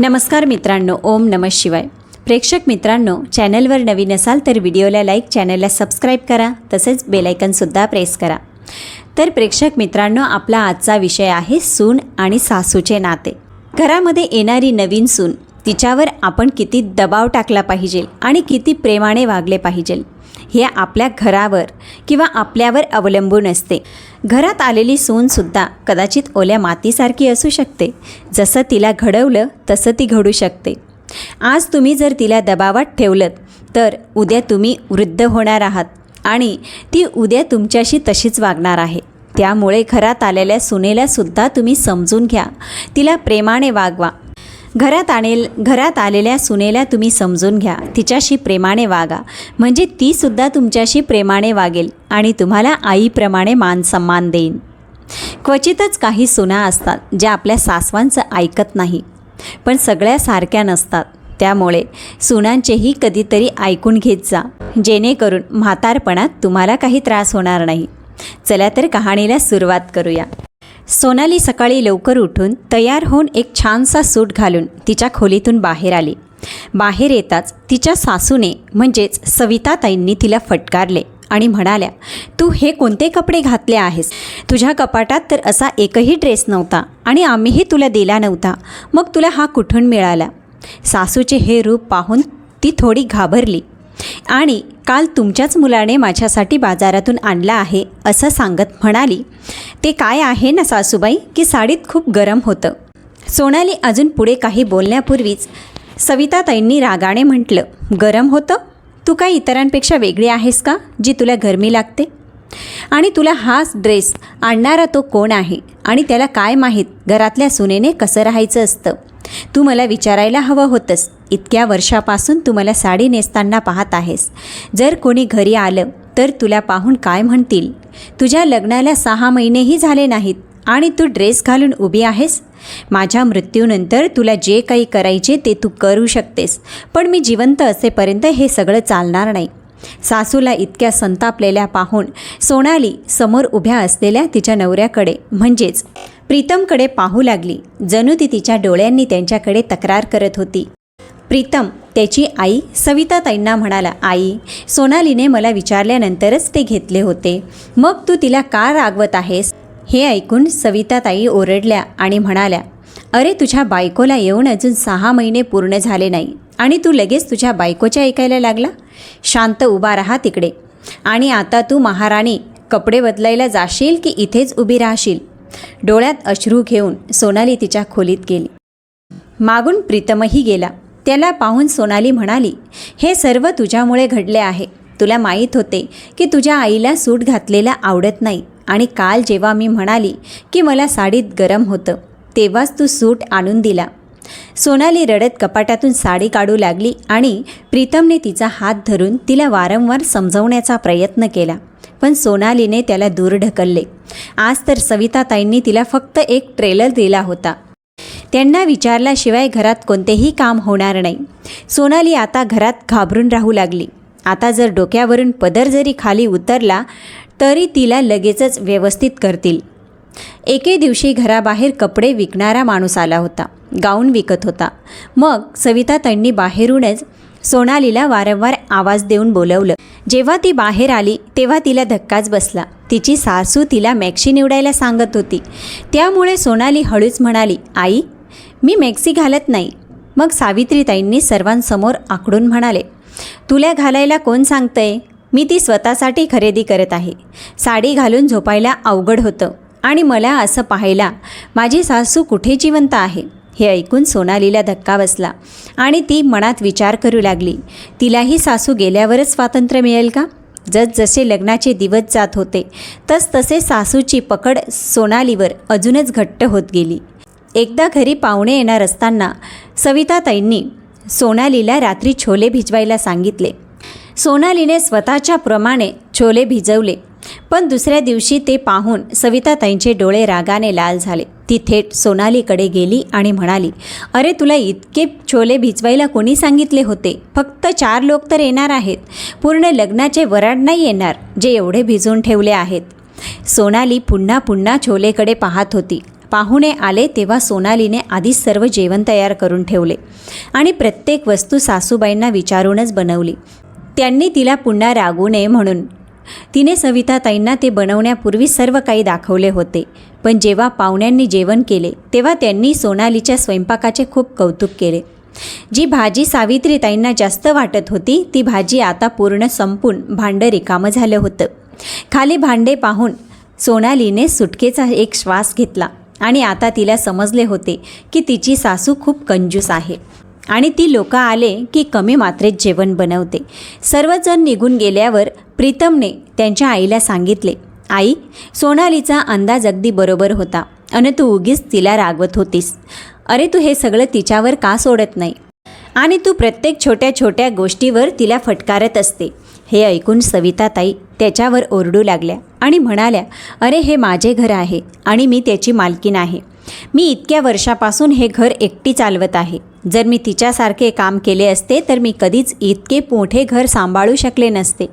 नमस्कार मित्रांनो ओम नम शिवाय. प्रेक्षक मित्रांनो चॅनलवर नवीन असाल तर व्हिडिओला लाईक चॅनलला सबस्क्राईब करा तसेच बेलायकनसुद्धा प्रेस करा. तर प्रेक्षक मित्रांनो आपला आजचा विषय आहे सून आणि सासूचे नाते. घरामध्ये येणारी नवीन सून तिच्यावर आपण किती दबाव टाकला पाहिजे आणि किती प्रेमाने वागले पाहिजे? हे आपल्या घरावर किंवा आपल्यावर अवलंबून असते. घरात आलेली सूनसुद्धा कदाचित ओल्या मातीसारखी असू शकते. जसं तिला घडवलं तसं ती घडू शकते. आज तुम्ही जर तिला दबावात ठेवलं तर उद्या तुम्ही वृद्ध होणार आहात आणि ती उद्या तुमच्याशी तशीच वागणार आहे. त्यामुळे घरात आलेल्या सुनेलासुद्धा तुम्ही समजून घ्या. तिला प्रेमाने वागवा. घरात आणेल घरात आलेल्या सुनेला तुम्ही समजून घ्या. तिच्याशी प्रेमाने वागा. म्हणजे तीसुद्धा तुमच्याशी प्रेमाने वागेल आणि तुम्हाला आईप्रमाणे मान सन्मान देईन. क्वचितच काही सुना असतात ज्या आपल्या सासवांचं ऐकत नाही पण सगळ्या सारख्या नसतात. त्यामुळे सुनांचेही कधीतरी ऐकून घेत जा. जेणेकरून म्हातारपणात तुम्हाला काही त्रास होणार नाही. चला तर कहाणीला सुरुवात करूया. सोनाली सकाळी लवकर उठून तयार होऊन एक छानसा सूट घालून तिच्या खोलीतून बाहेर आली. बाहेर येताच तिच्या सासूने म्हणजेच सविताताईंनी तिला फटकारले आणि म्हणाल्या तू हे कोणते कपडे घातले आहेस? तुझ्या कपाटात तर असा एकही ड्रेस नव्हता आणि आम्हीही तुला दिला नव्हता. मग तुला हा कुठून मिळाला? सासूचे हे रूप पाहून ती थोडी घाबरली आणि काल तुमच्याच मुलाने माझ्यासाठी बाजारातून आणला आहे असं सांगत म्हणाली. ते काय आहे ना सासूबाई? की साडीत खूप गरम होतं. सोनाली अजून पुढे काही बोलण्यापूर्वीच सविताताईंनी रागाने म्हटलं गरम होतं? तू काय इतरांपेक्षा वेगळी आहेस का जी तुला गरमी लागते? आणि तुला हाच ड्रेस आणणारा तो कोण आहे? आणि त्याला काय माहीत घरातल्या सुनेने कसं राहायचं असतं? तू मला विचारायला हवं होतंस. इतक्या वर्षापासून तू मला साडी नेसताना पाहत आहेस. जर कोणी घरी आलं तर तुला पाहून काय म्हणतील? तुझ्या लग्नाला सहा महिनेही झाले नाहीत. आणि तू ड्रेस घालून उभी आहेस? माझ्या मृत्यूनंतर तुला जे काही करायचे ते तू करू शकतेस. पण मी जिवंत असेपर्यंत हे सगळं चालणार नाही. सासूला इतक्या संतापलेल्या पाहून सोनाली समोर उभ्या असलेल्या तिच्या नवऱ्याकडे म्हणजेच प्रीतमकडे पाहू लागली. जणू ती तिच्या डोळ्यांनी त्यांच्याकडे तक्रार करत होती. प्रीतम त्याची आई सविताताईंना म्हणाला आई सोनालीने मला विचारल्यानंतरच ते घेतले होते. मग तू तिला का रागवत आहेस? हे ऐकून सविताताई ओरडल्या आणि म्हणाल्या अरे तुझ्या बायकोला येऊन अजून सहा महिने पूर्ण झाले नाही. आणि तू लगेच तुझ्या बायकोच्या ऐकायला लागला? शांत उभा राहा तिकडे. आणि आता तू महाराणी कपडे बदलायला जाशील की इथेच उभी राहशील? डोळ्यात अश्रू घेऊन सोनाली तिच्या खोलीत गेली. मागून प्रीतमही गेला. त्याला पाहून सोनाली म्हणाली हे सर्व तुझ्यामुळे घडले आहे. तुला माहीत होते की तुझ्या आईला सूट घातलेला आवडत नाही आणि काल जेव्हा मी म्हणाली की मला साडीत गरम होतं तेव्हाच तू सूट आणून दिला. सोनाली रडत कपाटातून साडी काढू लागली आणि प्रीतमने तिचा हात धरून तिला वारंवार समजवण्याचा प्रयत्न केला. पण सोनालीने त्याला दूर ढकलले. आज तर सविताताईंनी तिला फक्त एक ट्रेलर दिला होता. त्यांना विचारल्याशिवाय घरात कोणतेही काम होणार नाही. सोनाली आता घरात घाबरून राहू लागली. आता जर डोक्यावरून पदर जरी खाली उतरला तरी तिला लगेचच व्यवस्थित करतील. एके दिवशी घराबाहेर कपडे विकणारा माणूस आला होता. गाऊन विकत होता. मग सविताताईंनी बाहेरूनच सोनालीला वारंवार आवाज देऊन बोलवलं. जेव्हा ती बाहेर आली तेव्हा तिला धक्काच बसला. तिची सासू तिला मॅक्सी निवडायला सांगत होती. त्यामुळे सोनाली हळूच म्हणाली आई मी मॅक्सी घालत नाही. मग सावित्रीताईंनी सर्वांसमोर आकडून म्हणाले तुला घालायला कोण सांगतंय? मी ती स्वतःसाठी खरेदी करत आहे. साडी घालून झोपायला अवघड होतं आणि मला असं पाहायला माझी सासू कुठे जिवंत आहे? हे ऐकून सोनालीला धक्का बसला आणि ती मनात विचार करू लागली. तिलाही सासू गेल्यावरच स्वातंत्र्य मिळेल का? जसजसे लग्नाचे दिवस जात होते तसतसे सासूची पकड सोनालीवर अजूनच घट्ट होत गेली. एकदा घरी पाहुणे येणार असताना सविताताईंनी सोनालीला रात्री छोले भिजवायला सांगितले. सोनालीने स्वतःच्या प्रमाणे छोले भिजवले. पण दुसऱ्या दिवशी ते पाहून सविताताईंचे डोळे रागाने लाल झाले. ती थेट सोनालीकडे गेली आणि म्हणाली अरे तुला इतके छोले भिजवायला कोणी सांगितले होते? फक्त चार लोक तर येणार आहेत. पूर्ण लग्नाचे वराड नाही येणार जे एवढे भिजवून ठेवले आहेत. सोनाली पुन्हा पुन्हा छोलेकडे पाहत होती. पाहुणे आले तेव्हा सोनालीने आधीच सर्व जेवण तयार करून ठेवले आणि प्रत्येक वस्तू सासूबाईंना विचारूनच बनवली. त्यांनी तिला पुन्हा रागू नये म्हणून तिने सविताताईंना ते बनवण्यापूर्वी सर्व काही दाखवले होते. पण जेव्हा पाहुण्यांनी जेवण केले तेव्हा त्यांनी सोनालीच्या स्वयंपाकाचे खूप कौतुक केले. जी भाजी सावित्रीताईंना जास्त वाटत होती ती भाजी आता पूर्ण संपून भांडं रिकामं झालं होतं. खाली भांडे पाहून सोनालीने सुटकेचा एक श्वास घेतला आणि आता तिला समजले होते की तिची सासू खूप कंजूस आहे. आणि ती लोक आले की कमी मात्रेत जेवण बनवते. सर्वजण निघून गेल्यावर प्रीतमने त्यांच्या आईला सांगितले आई सोनालीचा अंदाज अगदी बरोबर होता. आणि तू उगीच तिला रागवत होतीस. अरे तू हे सगळं तिच्यावर का सोडत नाही? आणि तू प्रत्येक छोट्या छोट्या गोष्टीवर तिला फटकारत असते. हे ऐकून सविताताई त्याच्यावर ओरडू लागल्या आणि म्हणाल्या अरे हे माझे घर आहे आणि मी त्याची मालकीन आहे. मी इतक्या वर्षापासून हे घर एकटी चालवत आहे. जर मी तिच्यासारखे काम केले असते तर मी कधीच इतके मोठे घर सांभाळू शकले नसते.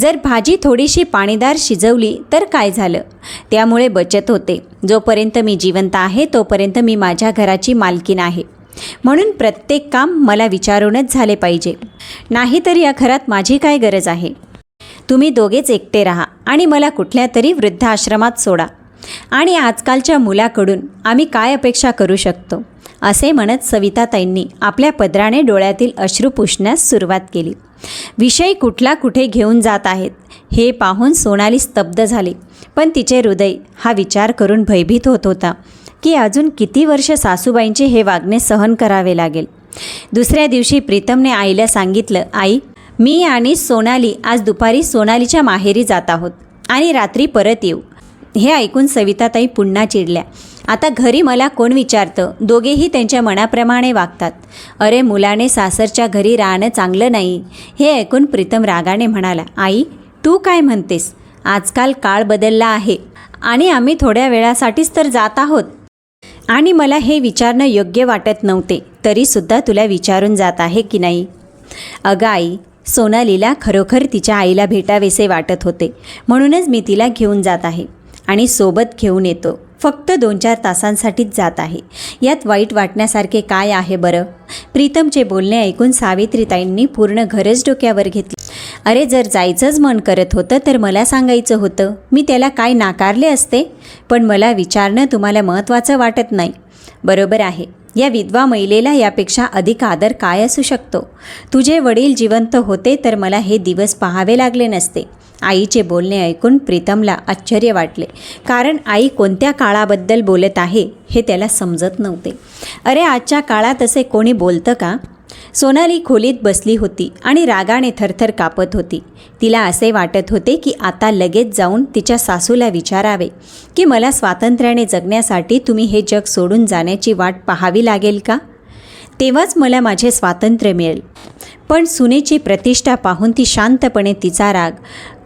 जर भाजी थोडीशी पाणीदार शिजवली तर काय झालं? त्यामुळे बचत होते. जोपर्यंत मी जिवंत आहे तोपर्यंत मी माझ्या घराची मालकीन आहे. म्हणून प्रत्येक काम मला विचारूनच झाले पाहिजे. नाहीतर या घरात माझी काय गरज आहे? तुम्ही दोघेच एकटे राहा आणि मला कुठल्या तरी वृद्धाश्रमात सोडा. आणि आजकालच्या मुलाकडून आम्ही काय अपेक्षा करू शकतो? असे म्हणत सविताताईंनी आपल्या पदराने डोळ्यातील अश्रू पुसण्यास सुरुवात केली. विषय कुठला कुठे घेऊन जात आहेत हे पाहून सोनाली स्तब्ध झाली. पण तिचे हृदय हा विचार करून भयभीत होत होता की अजून किती वर्ष सासूबाईंचे हे वागणे सहन करावे लागेल? दुसऱ्या दिवशी प्रीतमने आईला सांगितलं आई मी आणि सोनाली आज दुपारी सोनालीच्या माहेरी जात आहोत आणि रात्री परत येऊ. हे ऐकून सविताताई पुन्हा चिडल्या. आता घरी मला कोण विचारतं? दोघेही त्यांच्या मनाप्रमाणे वागतात. अरे मुलाने सासरच्या घरी राहणं चांगलं नाही. हे ऐकून प्रीतम रागाने म्हणाला आई तू काय म्हणतेस? आजकाल काळ बदलला आहे आणि आम्ही थोड्या वेळासाठीच तर जात आहोत. आणि मला हे विचारणं योग्य वाटत नव्हते तरीसुद्धा तुला विचारून जात आहे की नाही? अगं आई सोनालीला खरोखर तिच्या आईला भेटावेसे वाटत होते म्हणूनच मी तिला घेऊन जात आहे. आणि सोबत घेऊन येतो. फक्त दोन चार तासांसाठीच जात आहे. यात वाईट वाटण्यासारखे काय आहे बरं? प्रीतमचे बोलणे ऐकून सावित्रीताईंनी पूर्ण घरच डोक्यावर घेतली. अरे जर जायचंच मन करत होतं तर मला सांगायचं होतं. मी त्याला काय नाकारले असते? पण मला विचारणं तुम्हाला महत्त्वाचं वाटत नाही. बरोबर आहे. या विधवा महिलेला यापेक्षा अधिक आदर काय असू शकतो? तुझे वडील जिवंत होते तर मला हे दिवस पाहावे लागले नसते. आईचे बोलणे ऐकून प्रीतमला आश्चर्य वाटले. कारण आई कोणत्या काळाबद्दल बोलत आहे हे त्याला समजत नव्हते. अरे आजच्या काळात असे कोणी बोलतं का? सोनाली खोलीत बसली होती आणि रागाने थरथर कापत होती. तिला असे वाटत होते की आता लगेच जाऊन तिच्या सासूला विचारावे की मला स्वातंत्र्याने जगण्यासाठी तुम्ही हे जग सोडून जाण्याची वाट पाहावी लागेल का? तेव्हाच मला माझे स्वातंत्र्य मिळेल. पण सुनेची प्रतिष्ठा पाहून ती शांतपणे तिचा राग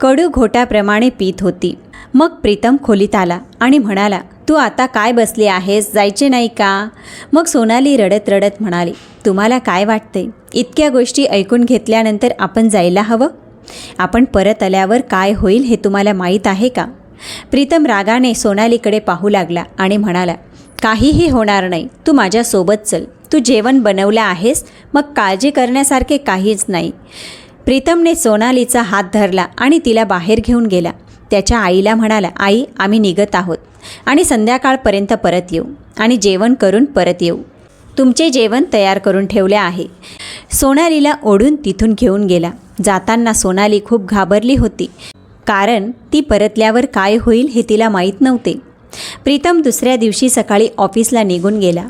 कडू घोटाप्रमाणे पीत होती. मग प्रीतम खोलीत आला आणि म्हणाला तू आता काय बसली आहेस? जायचे नाही का? मग सोनाली रडत रडत म्हणाली तुम्हाला काय वाटते इतक्या गोष्टी ऐकून घेतल्यानंतर आपण जायला हवं? आपण परत आल्यावर काय होईल हे तुम्हाला माहीत आहे का? प्रीतम रागाने सोनालीकडे पाहू लागला आणि म्हणाला काहीही होणार नाही. तू माझ्यासोबत चल. तू जेवण बनवलं आहेस? मग काळजी करण्यासारखे काहीच नाही. प्रीतमने सोनालीचा हात धरला आणि तिला बाहेर घेऊन गेला. त्याच्या आईला म्हणाला आई आम्ही निघत आहोत आणि संध्याकाळपर्यंत परत येऊ आणि जेवण करून परत येऊ. तुमचे जेवण तयार करून ठेवले आहे. सोनालीला ओढून तिथून घेऊन गेला. जाताना सोनाली खूप घाबरली होती कारण ती परतल्यावर काय होईल हे तिला माहीत नव्हते. प्रीतम दुसऱ्या दिवशी सकाळी ऑफिसला निघून गेला.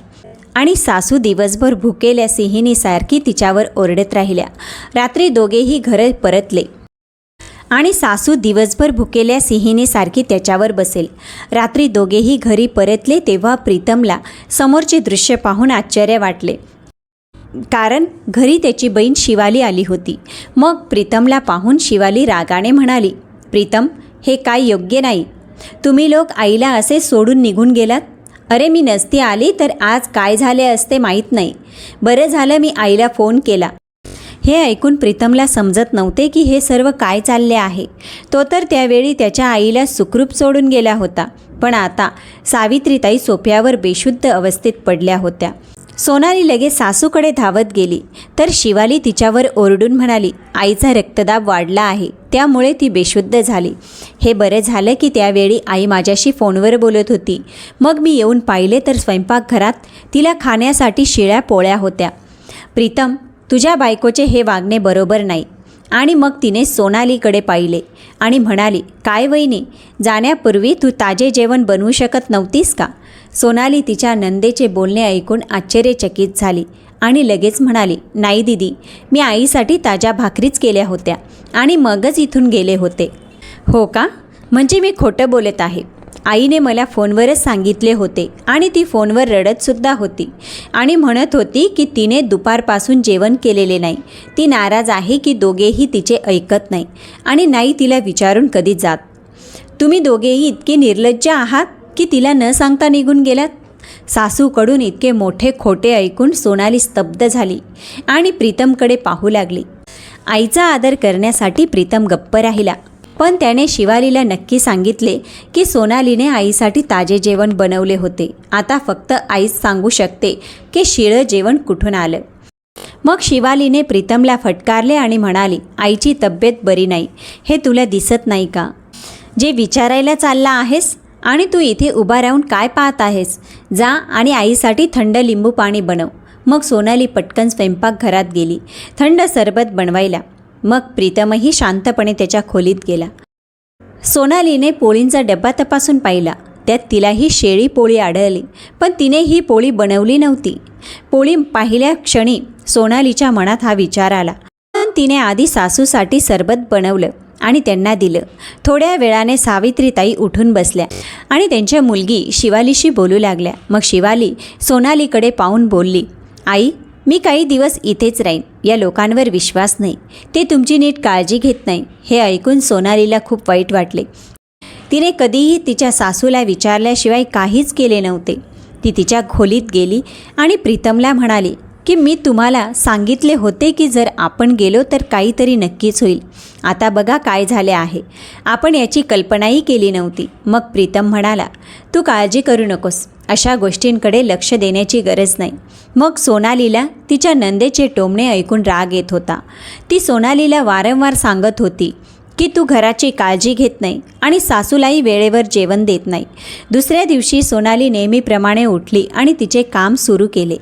आणि सासू दिवसभर भुकेल्या सिंहिणीसारखी तिच्यावर ओरडत राहिल्या. रात्री दोघेही घरं परतले. आणि सासू दिवसभर भुकेल्या सिंहिणीसारखी त्याच्यावर बसेल. रात्री दोघेही घरी परतले तेव्हा प्रीतमला समोरचे दृश्य पाहून आश्चर्य वाटले. कारण घरी त्याची बहीण शिवाली आली होती. मग प्रीतमला पाहून शिवाली रागाने म्हणाली प्रीतम हे काय योग्य नाही. तुम्ही लोक आईला असे सोडून निघून गेलात? अरे मी नसती आली तर आज काय झाले असते माहीत नाही. बरं झालं मी आईला फोन केला. हे ऐकून प्रीतमला समजत नव्हते की हे सर्व काय चालले आहे. तो तर त्यावेळी त्याच्या आईला सुखरूप सोडून गेला होता. पण आता सावित्रीताई सोफ्यावर बेशुद्ध अवस्थेत पडल्या होत्या. सोनाली लगेच सासूकडे धावत गेली. तर शिवाली तिच्यावर ओरडून म्हणाली आईचा रक्तदाब वाढला आहे त्यामुळे ती बेशुद्ध झाली. हे बरं झालं की त्यावेळी आई माझ्याशी फोनवर बोलत होती. मग मी येऊन पाहिले तर स्वयंपाकघरात तिला खाण्यासाठी शिळ्या पोळ्या होत्या. प्रीतम तुझ्या बायकोचे हे वागणे बरोबर नाही. आणि मग तिने सोनालीकडे पाहिले आणि म्हणाली काय वहिनी जाण्यापूर्वी तू ताजे जेवण बनवू शकत नव्हतीस का? सोनाली तिच्या नंदेचे बोलणे ऐकून आश्चर्यचकित झाली आणि लगेच म्हणाली नाही दिदी मी आईसाठी ताज्या भाकरीच केल्या होत्या आणि मगच इथून गेले होते. हो का? म्हणजे मी खोटं बोलत आहे. आईने मला फोनवरच सांगितले होते आणि ती फोनवर रडतसुद्धा होती आणि म्हणत होती की तिने दुपारपासून जेवण केलेले नाही. ती नाराज आहे की दोघेही तिचे ऐकत नाही आणि नाही तिला विचारून कधी जात. तुम्ही दोघेही इतके निर्लज्ज आहात? की तिला न सांगता निघून गेल्यात. सासूकडून इतके मोठे खोटे ऐकून सोनाली स्तब्ध झाली आणि प्रीतमकडे पाहू लागली. आईचा आदर करण्यासाठी प्रीतम गप्प राहिला. पण त्याने शिवालीला नक्की सांगितले की सोनालीने आईसाठी ताजे जेवण बनवले होते. आता फक्त आईच सांगू शकते की शिळं जेवण कुठून आलं. मग शिवालीने प्रीतमला फटकारले आणि म्हणाली आईची तब्येत बरी नाही. हे तुला दिसत नाही का? जे विचारायला चालला आहेस आणि तू इथे उभा राहून काय पाहत आहेस? जा आणि आईसाठी थंड लिंबू पाणी बनव. मग सोनाली पटकन स्वयंपाकघरात गेली. थंड सरबत बनवायला. मग प्रीतमही शांतपणे त्याच्या खोलीत गेला. सोनालीने पोळींचा डब्बा तपासून पाहिला. त्यात तिलाही शेळी पोळी आढळली पण तिने ही पोळी बनवली नव्हती. पोळी पाहिल्या क्षणी सोनालीच्या मनात हा विचार आला. पण तिने आधी सासूसाठी सरबत बनवलं. आणि त्यांना दिलं. थोड्या वेळाने सावित्रीताई उठून बसल्या आणि त्यांच्या मुलगी शिवालीशी बोलू लागल्या. मग शिवाली सोनालीकडे पाहून बोलली आई मी काही दिवस इथेच राहीन. या लोकांवर विश्वास नाही. ते तुमची नीट काळजी घेत नाही. हे ऐकून सोनालीला खूप वाईट वाटले. तिने कधीही तिच्या सासूला विचारल्याशिवाय काहीच केले नव्हते. ती तिच्या खोलीत गेली आणि प्रीतमला म्हणाली की मी तुम्हाला सांगितले होते की जर आपण गेलो तर काहीतरी नक्कीच होईल. आता बघा काय झाले आहे. आपण याची कल्पनाही केली नव्हती. मग प्रीतम म्हणाला तू काळजी करू नकोस. अशा गोष्टींकडे लक्ष देण्याची गरज नाही. मग सोनालीला तिच्या नंदेचे टोमणे ऐकून राग येत होता. ती सोनालीला वारंवार सांगत होती की तू घराची काळजी घेत नाही आणि सासूलाही वेळेवर जेवण देत नाही. दुसऱ्या दिवशी सोनाली नेहमीप्रमाणे उठली आणि तिचे काम सुरू केले.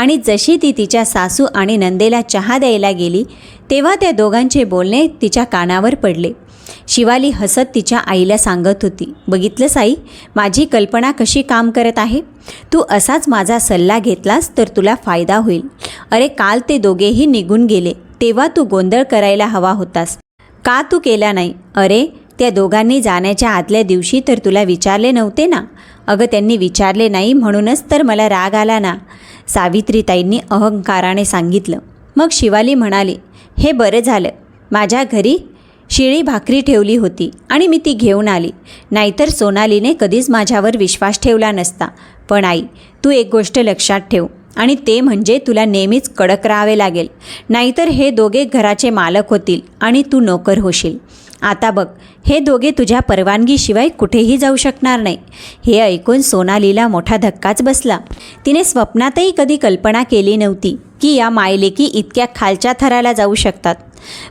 आणि जशी ती तिच्या सासू आणि नंदेला चहा द्यायला गेली तेव्हा त्या दोघांचे बोलणे तिच्या कानावर पडले. शिवाली हसत तिच्या आईला सांगत होती बघितलंस आई माझी कल्पना कशी काम करत आहे? तू असाच माझा सल्ला घेतलास तर तुला फायदा होईल. अरे काल ते दोघेही निघून गेले तेव्हा तू गोंधळ करायला हवा होतास. का तू केला नाही? अरे त्या दोघांनी जाण्याच्या आदल्या दिवशी तर तुला विचारले नव्हते ना? अगं त्यांनी विचारले नाही म्हणूनच तर मला राग आला ना. सावित्रीताईंनी अहंकाराने सांगितलं. मग शिवाली म्हणाली हे बरं झालं. माझ्या घरी शिळी भाकरी ठेवली होती आणि मी ती घेऊन आली. नाहीतर सोनालीने कधीच माझ्यावर विश्वास ठेवला नसता. पण आई तू एक गोष्ट लक्षात ठेव आणि ते म्हणजे तुला नेहमीच कडक राहावे लागेल. नाहीतर हे दोघे घराचे मालक होतील आणि तू नोकर होशील. आता बघ हे दोघे तुझ्या परवानगीशिवाय कुठेही जाऊ शकणार नाही. हे ऐकून सोनालीला मोठा धक्काच बसला. तिने स्वप्नातही कधी कल्पना केली नव्हती की या मायलेकी इतक्या खालच्या थराला जाऊ शकतात.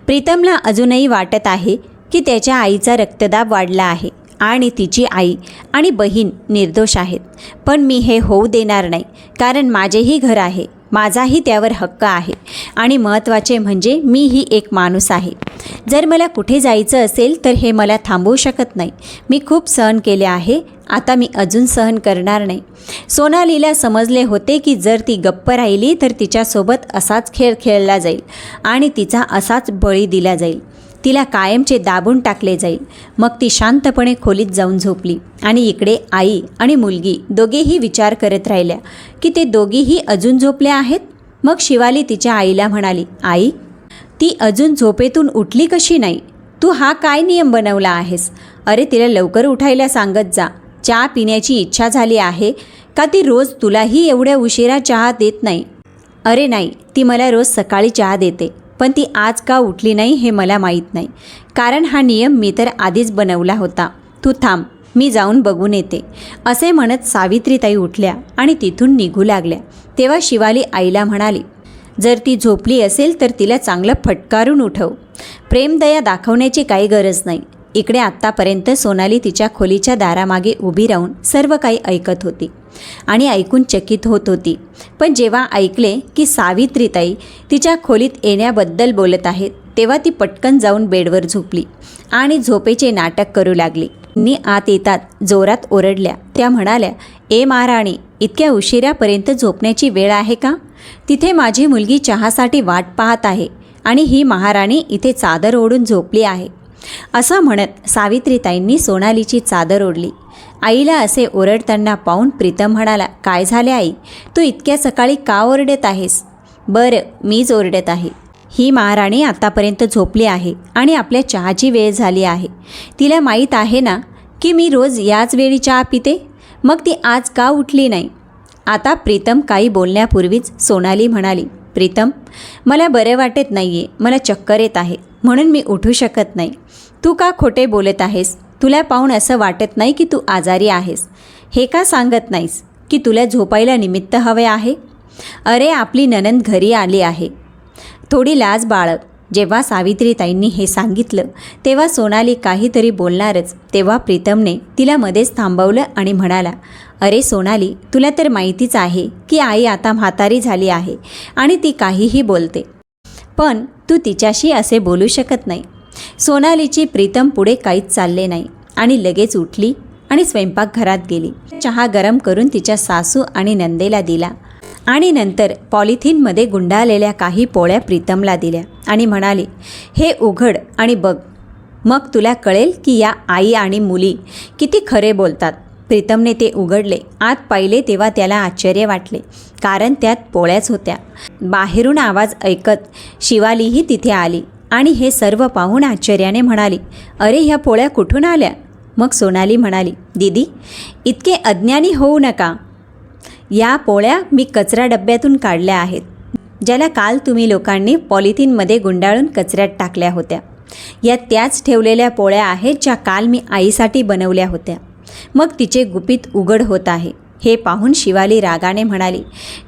प्रीतमला अजूनही वाटत आहे की त्याच्या आईचा रक्तदाब वाढला आहे आणि तिची आई आणि बहीण निर्दोष आहेत. पण मी हे होऊ देणार नाही कारण माझेही घर आहे. माझाही त्यावर हक्क आहे. आणि महत्त्वाचे म्हणजे मी ही एक माणूस आहे. जर मला कुठे जायचं असेल तर हे मला थांबवू शकत नाही. मी खूप सहन केले आहे. आता मी अजून सहन करणार नाही. सोनालीला समजले होते की जर ती गप्प राहिली तर तिच्यासोबत असाच खेळ खेळला जाईल आणि तिचा असाच बळी दिला जाईल. तिला कायमचे दाबून टाकले जाईल. मग ती शांतपणे खोलीत जाऊन झोपली. आणि इकडे आई आणि मुलगी दोघेही विचार करत राहिल्या की ते दोघीही अजून झोपल्या आहेत? मग शिवाली तिच्या आईला म्हणाली आई ती अजून झोपेतून उठली कशी नाही? तू हा काय नियम बनवला आहेस? अरे तिला लवकर उठायला सांगत जा. चहा पिण्याची इच्छा झाली आहे का ती रोज तुलाही एवढ्या उशिरा चहा देत नाही? अरे नाही ती मला रोज सकाळी चहा देते. पण ती आज का उठली नाही हे मला माहीत नाही. कारण हा नियम मी तर आधीच बनवला होता. तू थांब मी जाऊन बघून येते. असे म्हणत सावित्रीताई उठल्या आणि तिथून निघू लागल्या. तेव्हा शिवाली आईला म्हणाली जर ती झोपली असेल तर तिला चांगलं फटकारून उठव. प्रेमदया दाखवण्याची काही गरज नाही. इकडे आत्तापर्यंत सोनाली तिच्या खोलीच्या दारामागे उभी राहून सर्व काही ऐकत होती आणि ऐकून चकित होत होती. पण जेव्हा ऐकले की सावित्रीताई तिच्या खोलीत येण्याबद्दल बोलत आहेत तेव्हा ती पटकन जाऊन बेडवर झोपली आणि झोपेचे नाटक करू लागली. नी आत येतात जोरात ओरडल्या. त्या म्हणाल्या ए महाराणी इतक्या उशिरापर्यंत झोपण्याची वेळ आहे का? तिथे माझी मुलगी चहासाठी वाट पाहत आहे आणि ही महाराणी इथे चादर ओढून झोपली आहे. असं म्हणत सावित्रीताईंनी सोनालीची चादर ओढली. आईला असे ओरडताना पाहून प्रीतम म्हणाला काय झाले आई? तू इतक्या सकाळी का ओरडत आहेस? बरं मीच ओरडत आहे. ही महाराणी आतापर्यंत झोपली आहे आणि आपल्या चहाची वेळ झाली आहे. तिला माहीत आहे ना की मी रोज याच वेळी चहा पिते? मग ती आज का उठली नाही? आता प्रीतम काही बोलण्यापूर्वीच सोनाली म्हणाली प्रीतम मला बरं वाटत नाही आहे मला चक्कर येत आहे. म्हणून मी उठू शकत नाही. तू का खोटे बोलत आहेस? तुला पाहून असं वाटत नाही की तू आजारी आहेस. हे का सांगत नाहीस की तुला झोपायला निमित्त हवे आहे? अरे आपली ननंद घरी आली आहे. थोडी लाज बाळग. जेव्हा सावित्रीताईंनी हे सांगितलं तेव्हा सोनाली काहीतरी बोलणारच. तेव्हा प्रीतमने तिला मध्येच थांबवलं आणि म्हणाला अरे सोनाली तुला तर माहितीच आहे की आई आता म्हातारी झाली आहे आणि ती काहीही बोलते. पण तू तिच्याशी असे बोलू शकत नाही. सोनालीची प्रीतम पुढे काहीच चालले नाही. आणि लगेच उठली आणि स्वयंपाकघरात गेली. चहा गरम करून तिच्या सासू आणि नंदेला दिला. आणि नंतर पॉलिथिनमध्ये गुंडाळलेल्या काही पोळ्या प्रीतमला दिल्या आणि म्हणाली हे उघड आणि बघ. मग तुला कळेल की या आई आणि मुली किती खरे बोलतात. प्रीतमने ते उघडले. आत पाहिले तेव्हा त्याला आश्चर्य वाटले. कारण त्यात पोळ्याच होत्या. बाहेरून आवाज ऐकत शिवालीही तिथे आली आणि हे सर्व पाहून आश्चर्याने म्हणाली अरे ह्या पोळ्या कुठून आल्या? मग सोनाली म्हणाली दीदी इतके अज्ञानी होऊ नका. या पोळ्या मी कचरा डब्यातून काढल्या आहेत ज्याला काल तुम्ही लोकांनी पॉलिथिनमध्ये गुंडाळून कचऱ्यात टाकल्या होत्या. या त्याच ठेवलेल्या पोळ्या आहेत ज्या काल मी आईसाठी बनवल्या होत्या. मग तिचे गुपित उघड होत आहे. हे पाहून शिवाली रागाने म्हणाली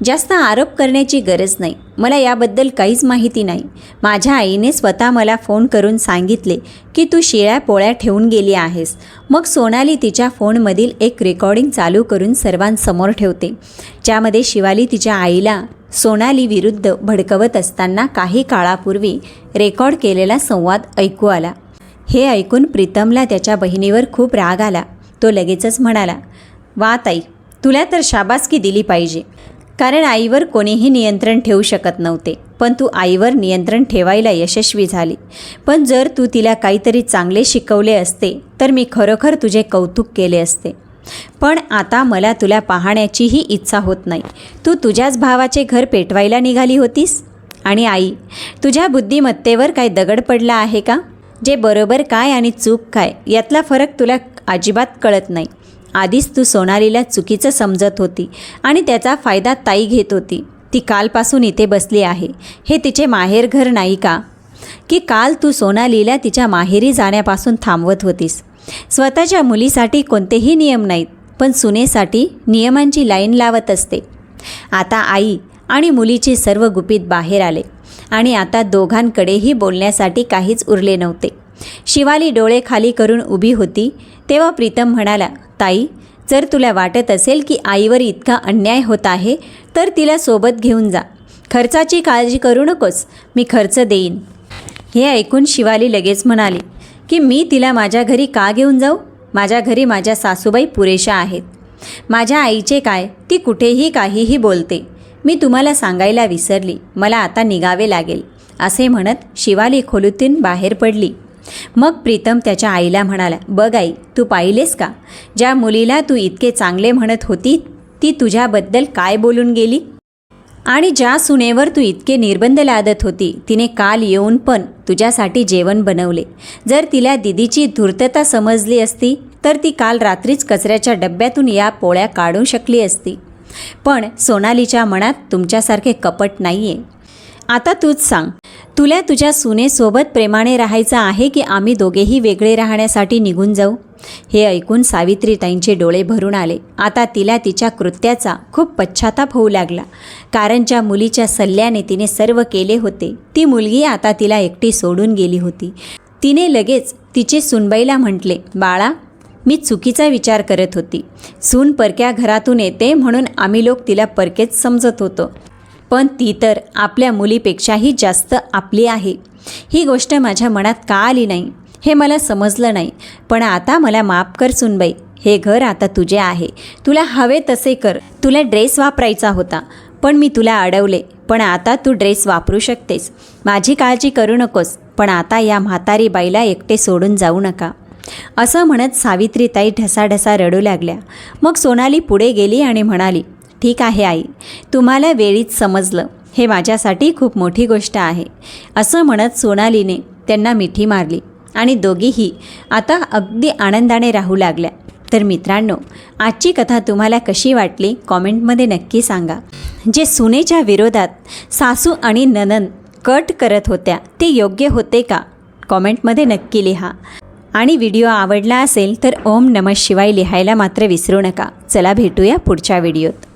जास्त आरोप करण्याची गरज नाही. मला याबद्दल काहीच माहिती नाही. माझ्या आईने स्वतः मला फोन करून सांगितले की तू शिळ्या पोळ्या ठेवून गेली आहेस. मग सोनाली तिच्या फोनमधील एक रेकॉर्डिंग चालू करून सर्वांसमोर ठेवते. ज्यामध्ये शिवाली तिच्या आईला सोनाली विरुद्ध भडकवत असताना काही काळापूर्वी रेकॉर्ड केलेला संवाद ऐकू आला. हे ऐकून प्रीतमला त्याच्या बहिणीवर खूप राग आला. तो लगेचच म्हणाला वा ताई तुला तर शाबासकी दिली पाहिजे. कारण आईवर कोणीही नियंत्रण ठेवू शकत नव्हते पण तू आईवर नियंत्रण ठेवायला यशस्वी झाली. पण जर तू तिला काहीतरी चांगले शिकवले असते तर मी खरोखर तुझे कौतुक केले असते. पण आता मला तुला पाहण्याचीही इच्छा होत नाही. तू तुझ्याच भावाचे घर पेटवायला निघाली होतीस? आणि आई तुझ्या बुद्धिमत्तेवर काय दगड पडला आहे का? जे बरोबर काय आणि चूक काय यातला फरक तुला अजिबात कळत नाही. आधीच तू सोनालीला चुकीचं समजत होती आणि त्याचा फायदा ताई घेत होती. ती कालपासून इथे बसली आहे. हे तिचे माहेरघर नाही का? की काल तू सोनालीला तिच्या माहेरी जाण्यापासून थांबवत होतीस? स्वतःच्या मुलीसाठी कोणतेही नियम नाहीत पण सुनेसाठी नियमांची लाईन लावत असते. आता आई आणि मुलीचे सर्व गुपित बाहेर आले. आणि आता दोघांकडेही बोलण्यासाठी काहीच उरले नव्हते. शिवाली डोळे खाली करून उभी होती. तेव्हा प्रीतम म्हणाला ताई जर तुला वाटत असेल की आईवर इतका अन्याय होत आहे तर तिला सोबत घेऊन जा. खर्चाची काळजी करू नकोस मी खर्च देईन. हे ऐकून शिवाली लगेच म्हणाली की मी तिला माझ्या घरी का घेऊन जाऊ? माझ्या घरी माझ्या सासूबाई पुरेशा आहेत. माझ्या आईचे काय ती कुठेही काहीही बोलते. मी तुम्हाला सांगायला विसरली. मला आता निघावे लागेल असे म्हणत शिवाली खोलूतीन बाहेर पडली. मग प्रीतम त्याच्या आईला म्हणाला बघ आई तू पाहिलेस का? ज्या मुलीला तू इतके चांगले म्हणत होती ती तुझ्याबद्दल काय बोलून गेली? आणि ज्या सुनेवर तू इतके निर्बंध लादत होती तिने काल येऊन पण तुझ्यासाठी जेवण बनवले. जर तिला दिदीची धूर्तता समजली असती तर ती काल रात्रीच कचऱ्याच्या डब्यातून या पोळ्या काढू शकली असती. पण सोनालीच्या मनात तुमच्यासारखे कपट नाही आहे आता तूच सांग तुला तुझ्या सुनेसोबत प्रेमाने राहायचं आहे की आम्ही दोघेही वेगळे राहण्यासाठी निघून जाऊ? हे ऐकून सावित्रीताईंचे डोळे भरून आले. आता तिला तिच्या कृत्याचा खूप पश्चाताप होऊ लागला. कारण ज्या मुलीच्या सल्ल्याने तिने सर्व केले होते ती मुलगी आता तिला एकटी सोडून गेली होती. तिने लगेच तिचे सुनबाईला म्हटले बाळा मी चुकीचा विचार करत होती. सून परक्या घरातून येते म्हणून आम्ही लोक तिला परकेच समजत होतो. पण ती तर आपल्या मुलीपेक्षाही जास्त आपली आहे. ही गोष्ट माझ्या मनात का आली नाही? हे मला समजलं नाही. पण आता मला माफ कर सुनबाई. हे घर आता तुझे आहे. तुला हवे तसे कर. तुला ड्रेस वापरायचा होता. पण मी तुला अडवले. पण आता तू ड्रेस वापरू शकतेस. माझी काळजी करू नकोस. पण आता या म्हातारी बाईला एकटे सोडून जाऊ नका. असं म्हणत सावित्रीताई ढसाढसा रडू लागल्या. मग सोनाली पुढे गेली आणि म्हणाली ठीक आहे आई तुम्हाला वेळीच समजलं. हे माझ्यासाठी खूप मोठी गोष्ट आहे. असं म्हणत सोनालीने त्यांना मिठी मारली आणि दोघीही आता अगदी आनंदाने राहू लागल्या. तर मित्रांनो आजची कथा तुम्हाला कशी वाटली कॉमेंटमध्ये नक्की सांगा. जे सुनेच्या विरोधात सासू आणि ननन कट करत होत्या ते योग्य होते का? कॉमेंटमध्ये नक्की लिहा. आणि व्हिडिओ आवडला असेल तर ओम नमः शिवाय लिहायला मात्र विसरू नका. चला भेटूया पुढच्या व्हिडिओत.